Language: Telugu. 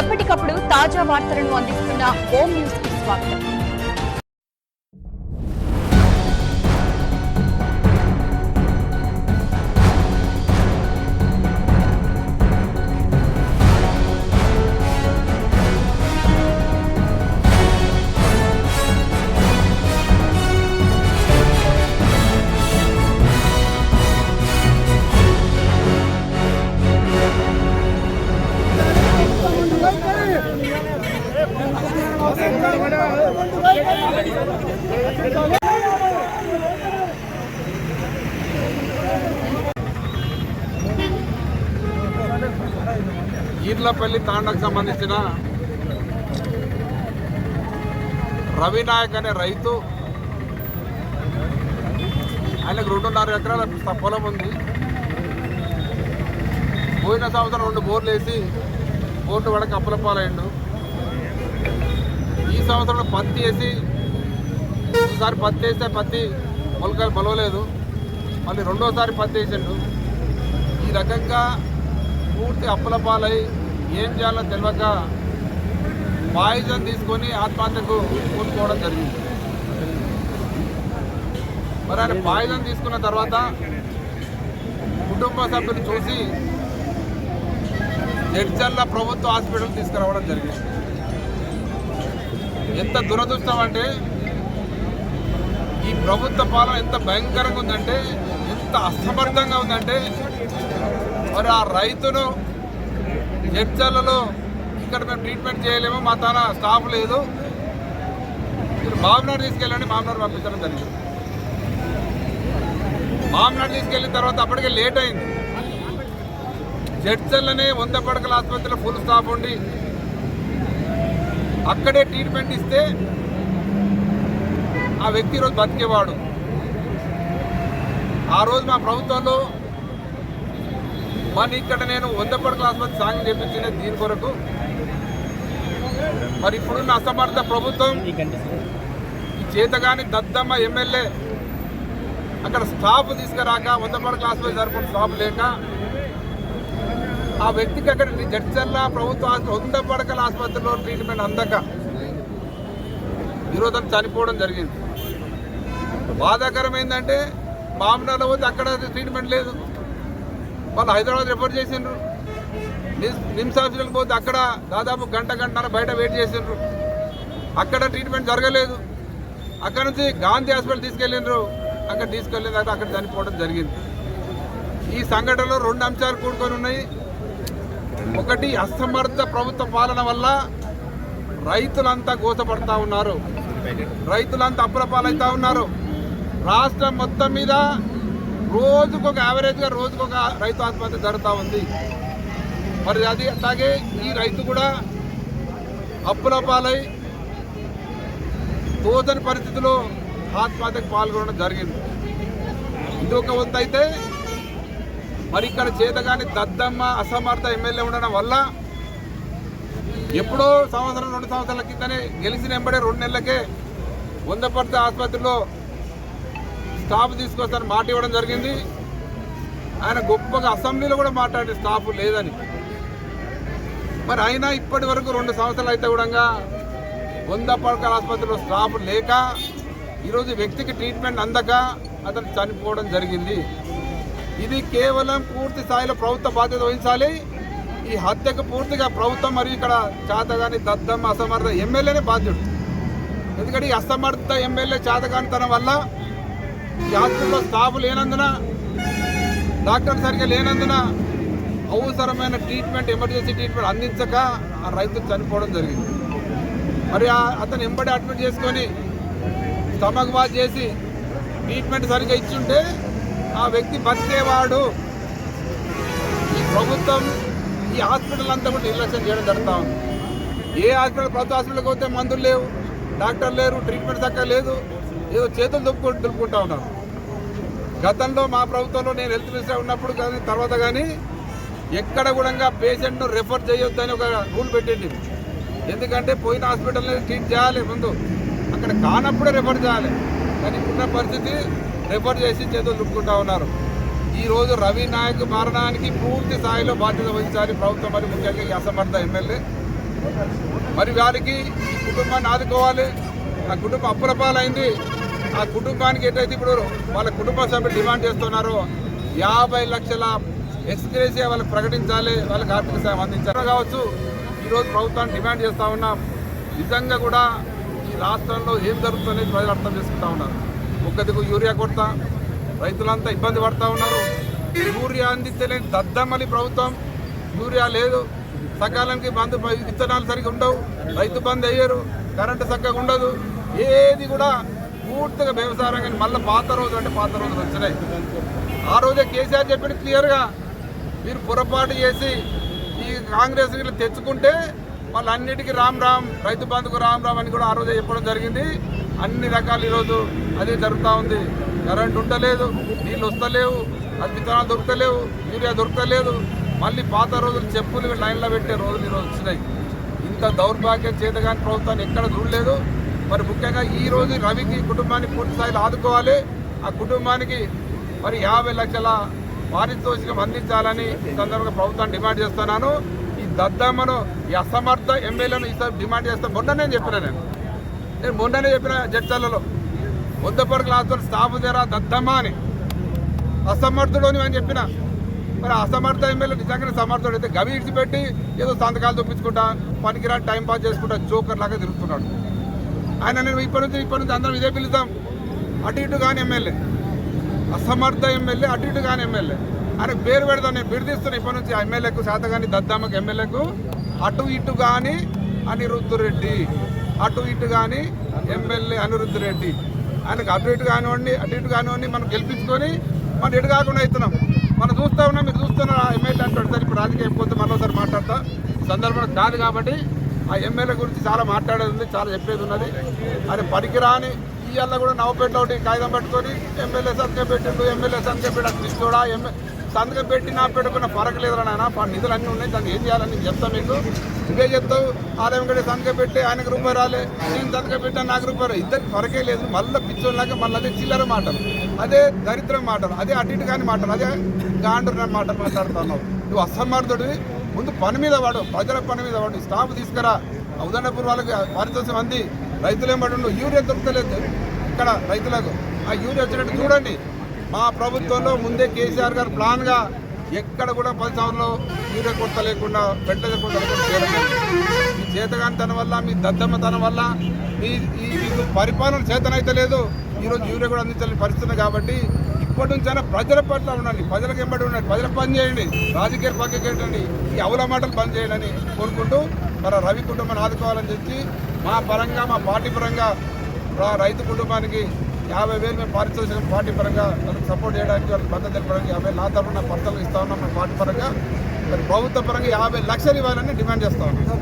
ఎప్పటికప్పుడు తాజా వార్తలను అందిస్తున్న హోమ్ న్యూస్కి స్వాగతం. ఈర్లపల్లి తాండకు సంబంధించిన రవినాయక్ అనే రైతు ఆయనకు రెండున్నర ఎకరాల పొలం ఉంది. పోయిన సంవత్సరం రెండు బోర్లు వేసి బోర్డు పడక అప్పులపాలయ్యండు ఈ సంవత్సరం పత్తి వేసి ఒకసారి పత్తి వేస్తే పత్తి మొలకలు బలవలేదు మళ్ళీ రెండోసారి పత్తి వేసిండు ఈ రకంగా పూర్తి అప్పుల పాలై ఏం చేయాలో తెలియక పాయిజన్ తీసుకొని ఆత్మహత్యకు కూర్చుకోవడం జరిగింది. మరి ఆయన పాయిజన్ తీసుకున్న తర్వాత కుటుంబ సభ్యులు చూసి జడ్చల్ల ప్రభుత్వ హాస్పిటల్ తీసుకురావడం జరిగింది. ఎంత దురదృష్టం అంటే ఈ ప్రభుత్వ పాలన ఎంత భయంకరంగా ఉందంటే ఎంత అసమర్థంగా ఉందంటే మరి ఆ రైతును చర్చలలో ఇక్కడ మేము ట్రీట్మెంట్ చేయలేము మా తన స్టాఫ్ లేదు. మీరు మామనాడు తీసుకెళ్ళండి మామనాడు పంపించడం జరిగింది. మామనాడు తీసుకెళ్ళిన తర్వాత అప్పటికే లేట్ అయింది. జడ్చర్లనే వంద పడకల ఆసుపత్రిలో ఫుల్ స్టాఫ్ ఉండి అక్కడే ట్రీట్మెంట్ ఇస్తే ఆ వ్యక్తి ఈరోజు బతికేవాడు. ఆ రోజు మా ప్రభుత్వంలో మరి ఇక్కడ నేను వందపడి క్లాస్ ఆసుపత్రి సాంగ్ చేపించిన దీని కొరకు. మరి ఇప్పుడున్న అసమర్థ ప్రభుత్వం ఈ చేతగాని దద్దమ్మ ఎమ్మెల్యే అక్కడ స్టాఫ్ తీసుకురాక వందపడి క్లాస్ ఆసుపత్రి జరుపుకున్న స్టాఫ్ లేక ఆ వ్యక్తికి అక్కడ జడ్చర్ల ప్రభుత్వ ఆసుపత్రి వంద పడకల ఆసుపత్రిలో ట్రీట్మెంట్ అందక ఈరోజు చనిపోవడం జరిగింది. బాధాకరం ఏంటంటే మామూలు పోతే అక్కడ ట్రీట్మెంట్ లేదు. వాళ్ళు హైదరాబాద్ రిఫర్ చేసిండ్రు. నిమ్స్- నిమ్స్ హాస్పిటల్కి పోతే అక్కడ దాదాపు గంట గంటన్నర బయట వెయిట్ చేసిండ్రు. అక్కడ ట్రీట్మెంట్ జరగలేదు. అక్కడ నుంచి గాంధీ హాస్పిటల్ తీసుకెళ్ళిండ్రు. అక్కడ తీసుకెళ్ళిన తర్వాత అక్కడ చనిపోవడం జరిగింది. ఈ సంఘటనలో రెండు అంశాలు కూడుకొని ఉన్నాయి. ఒకటి అసమర్థ ప్రభుత్వ పాలన వల్ల రైతులంతా గోసపడతా ఉన్నారు. రైతులంతా అప్పుల పాలవుతా ఉన్నారు. రాష్ట్రం మొత్తం మీద రోజుకొక యావరేజ్గా రోజుకొక రైతు ఆత్మహత్య జరుగుతూ ఉంది. మరి అది అలాగే ఈ రైతు కూడా అప్పుల పాలై తోచని పరిస్థితిలో ఆత్మహత్యకు పాల్గొనడం జరిగింది. ఇది ఒక వంతు అయితే మరి ఇక్కడ చేతగాని దద్దమ్మ అసమర్థ ఎమ్మెల్యే ఉండడం వల్ల ఎప్పుడో సంవత్సరం రెండు సంవత్సరాల కిందనే గెలిచిన వెంబడే రెండు నెలలకే వందపర్తి ఆసుపత్రిలో స్టాఫ్ తీసుకొస్తాను మాట ఇవ్వడం జరిగింది. ఆయన గొప్పగా అసెంబ్లీలో కూడా మాట్లాడే స్టాఫ్ లేదని. మరి అయినా ఇప్పటి వరకు రెండు సంవత్సరాలు అయితే కూడా వంద పడకల ఆసుపత్రిలో స్టాఫ్ లేక ఈరోజు వ్యక్తికి ట్రీట్మెంట్ అందక అతను చనిపోవడం జరిగింది. ఇది కేవలం పూర్తి స్థాయిలో ప్రభుత్వ బాధ్యత వహించాలి. ఈ హత్యకు పూర్తిగా ప్రభుత్వం మరియు ఇక్కడ చేతగాని దద్దమ్మ అసమర్థ ఎమ్మెల్యేనే బాధ్యుడు. ఎందుకంటే ఈ అసమర్థ ఎమ్మెల్యే చేతగానితనం వల్ల ఈ హాస్పిటల్లో స్టాఫ్ లేనందున డాక్టర్ సరిగ్గా లేనందున అవసరమైన ట్రీట్మెంట్ ఎమర్జెన్సీ ట్రీట్మెంట్ అందించక ఆ రైతు చనిపోవడం జరిగింది. మరి అతను ఎంబడి అడ్మిట్ చేసుకొని స్టమక్ వాష్ చేసి ట్రీట్మెంట్ సరిగ్గా ఇచ్చి ఉంటే ఆ వ్యక్తి బతికేవాడు. ఈ ప్రభుత్వం ఈ హాస్పిటల్ అంతా కూడా నిర్లక్ష్యం చేయడం జరుగుతూ ఉంది. ఏ హాస్పిటల్ ప్రభుత్వ హాస్పిటల్కి పోతే మందులు లేవు డాక్టర్ లేరు ట్రీట్మెంట్ చక్కగా లేదు ఏదో చేతులు దుప్పుకు దులుపుకుంటా ఉన్నారు. గతంలో మా ప్రభుత్వంలో నేను హెల్త్ మినిస్టర్ ఉన్నప్పుడు కానీ తర్వాత కానీ ఎక్కడ కూడా పేషెంట్ను రెఫర్ చేయొద్దని ఒక రూల్ పెట్టింది. ఎందుకంటే పోయిన హాస్పిటల్ని ట్రీట్ చేయాలి ముందు. అక్కడ కానప్పుడే రెఫర్ చేయాలి. కానీ ఇప్పుడున్న పరిస్థితి రిఫర్ చేసి చేతులు దుప్పుకుంటా ఉన్నారు. ఈరోజు రవి నాయక్ మరణానికి పూర్తి స్థాయిలో బాధ్యత వహించాలి ప్రభుత్వం మరి ముఖ్యంగా ఈ అసమర్థ ఎమ్మెల్యే. మరి వారికి ఈ కుటుంబాన్ని ఆదుకోవాలి. ఆ కుటుంబం అప్పులపాలైంది ఆ కుటుంబానికి ఏదైతే ఇప్పుడు వాళ్ళ కుటుంబ సభ్యులు డిమాండ్ చేస్తున్నారో యాభై లక్షల ఎక్స్గ్రేసియా వాళ్ళకి ప్రకటించాలి. వాళ్ళకి ఆర్థిక సాయం అందించాలి. కావచ్చు ఈరోజు ప్రభుత్వాన్ని డిమాండ్ చేస్తూ ఉన్నాం. నిజంగా కూడా ఈ రాష్ట్రంలో ఏం జరుగుతుందనేది ప్రజలు అర్థం చేసుకుంటా ఉన్నారు. ఒక్కదికు యూరియా కొడతా. రైతులంతా ఇబ్బంది పడతా ఉన్నారు. యూరియా అందించలేని దద్దమ్మలి ప్రభుత్వం. యూరియా లేదు. సకాలానికి బంధు విత్తనాలు సరిగ్గా ఉండవు. రైతు బంద్ అయ్యారు. కరెంటు చక్కగా ఉండదు. ఏది కూడా పూర్తిగా వ్యవసాయ కానీ మళ్ళీ పాత రోజు అంటే పాత రోజులు వచ్చినాయి. ఆ రోజే కేసీఆర్ చెప్పిన క్లియర్గా. మీరు పొరపాటు చేసి ఈ కాంగ్రెస్ తెచ్చుకుంటే వాళ్ళు అన్నిటికీ రామ్ రామ్ రైతు బంధుకు రామ్ రామ్ అని కూడా ఆ రోజే చెప్పడం జరిగింది. అన్ని రకాలు ఈరోజు అదే జరుగుతూ ఉంది. కరెంట్ ఉండలేదు నీళ్ళు వస్తలేవు అది విత్తనాలు దొరకలేవు యూరియా దొరకలేదు. మళ్ళీ పాత రోజులు చెప్పులు లైన్లో పెట్టే రోజులు ఈరోజు వచ్చినాయి. ఇంత దౌర్భాగ్యం చేతగాని ప్రభుత్వాన్ని ఎక్కడ చూడలేదు. మరి ముఖ్యంగా ఈ రోజు రవికి కుటుంబాన్ని పూర్తి స్థాయిలో ఆదుకోవాలి. ఆ కుటుంబానికి మరి యాభై లక్షల పారితోషికం అందించాలని ఈ సందర్భంగా ప్రభుత్వాన్ని డిమాండ్ చేస్తున్నాను. ఈ దద్దమ్మను ఈ అసమర్థ ఎమ్మెల్యేను ఈసారి డిమాండ్ చేస్తాను నేను చెప్పిన నేను. నేను మొన్ననే చెప్పిన జడ్చర్లలో వద్దపరకు క్లాసులో స్టాఫ్ జరా దద్దమ్మ అని. అసమర్థుడు అని చెప్పిన. మరి అసమర్థ ఎమ్మెల్యే నిజంగానే సమర్థుడు అయితే గవి ఇడిచిపెట్టి ఏదో సంతకాలు చూపించుకుంటా పనికిరా టైం పాస్ చేసుకుంటా జోకర్ లాగా తిరుగుతున్నాడు. ఆయన నేను ఇప్పటి నుంచి ఇప్పటి నుంచి అందరం ఇదే పిలుద్దాం అటు ఇటు కాని ఎమ్మెల్యే. అసమర్థ ఎమ్మెల్యే అటు ఇటు కాని ఎమ్మెల్యే. ఆయన పేరు పెడతాను నేను బిడిదిస్తున్నా ఇప్పటి నుంచి ఎమ్మెల్యేకు శాతగాని దద్దామకు ఎమ్మెల్యేకు అటు ఇటు కాని అనిరుద్ధురెడ్డి. అటు ఇటు కానీ ఎమ్మెల్యే అనిరుద్ధ్ రెడ్డి. ఆయనకు అటు ఇటు కానివ్వండి అటు ఇటు కానివ్వండి మనం గెలిపించుకొని మనం ఎటు కాకుండా అవుతున్నాం మనం చూస్తా ఉన్నాం మీరు చూస్తున్నారు ఎమ్మెల్యే అంటాడు. సార్ ఇప్పుడు రాజకీయం పోతే మరోసారి మాట్లాడతా. ఈ కాదు కాబట్టి ఆ ఎమ్మెల్యే గురించి చాలా మాట్లాడేది ఉంది చాలా చెప్పేది ఉన్నది. అది పనికిరాని ఇవాళ కూడా నవపేటలో ఒకటి కాగితం పెట్టుకొని ఎమ్మెల్యే సంఖ్య పెట్టిండు ఎమ్మెల్యే సంఖ్య పెట్టి తీసుకోడా ఎమ్మె సంతకం పెట్టి నా పెట్టుకున్న పరక లేదురా నాయన. నిధులు అన్నీ ఉన్నాయి. దాన్ని ఏం చేయాలని చెప్తా మీకు. నువ్వే చెప్తావు ఆదాయం కూడా సంతకం పెట్టి ఆయనకు రూపాయి రాలే. నేను సంతకం పెట్టాను నాకు రూపాయి ఇద్దరికి ఫరకే లేదు. మళ్ళీ పిచ్చోళ్ళకి మళ్ళీ అదే చిల్లర మాటలు. అదే దరిద్రం మాటలు. అదే అటు ఇటు కాని మాటలు. అదే గాండ్రు మాటలు మాట్లాడుతున్నావు నువ్వు అసమర్థుడివి ముందు పని మీద వాడు ప్రజల పని మీద వాడు. స్టాఫ్ తీసుకురా. ఉదయపూర్ వాళ్ళకి పారితోషం అంది. రైతులు ఏమంటుండు యూరియా దొరకలేదు ఇక్కడ రైతులకు. ఆ యూరియా వచ్చినట్టు చూడండి. మా ప్రభుత్వంలో ముందే కేసీఆర్ గారు ప్లాన్గా ఎక్కడ కూడా పది సంవత్సరంలో యూరియా కొరత లేకుండా పెట్టలేదు కొరత లేకుండా చేయడం జరిగింది. మీ చేతగానితనం వల్ల మీ దద్దమ్మతనం వల్ల మీ ఈ మీకు పరిపాలన చేతనైతే లేదు ఈరోజు యూరియా కూడా అందించాలని పరిస్థితి కాబట్టి ఇప్పటి నుంచైనా ప్రజల పట్ల ఉండండి ప్రజలకు ఎంబడి ఉండండి ప్రజల పని చేయండి రాజకీయ పక్కకి ఏంటండి ఈ అవల మాటలు పని చేయండి అని కోరుకుంటూ మన రవి కుటుంబాన్ని ఆదుకోవాలని చెప్పి మా పరంగా మా పార్టీ పరంగా రైతు కుటుంబానికి యాభై వేలు మేము పారితోషికం పార్టీ పరంగా వాళ్ళకి సపోర్ట్ చేయడానికి వాళ్ళకి మద్దతు తెలపడానికి యాభై నా తరఫున నా ఇస్తా ఉన్నాం మేము పార్టీ పరంగా. మరి ప్రభుత్వ పరంగా యాభై లక్షలు ఇవ్వాలని డిమాండ్ చేస్తా ఉన్నాం.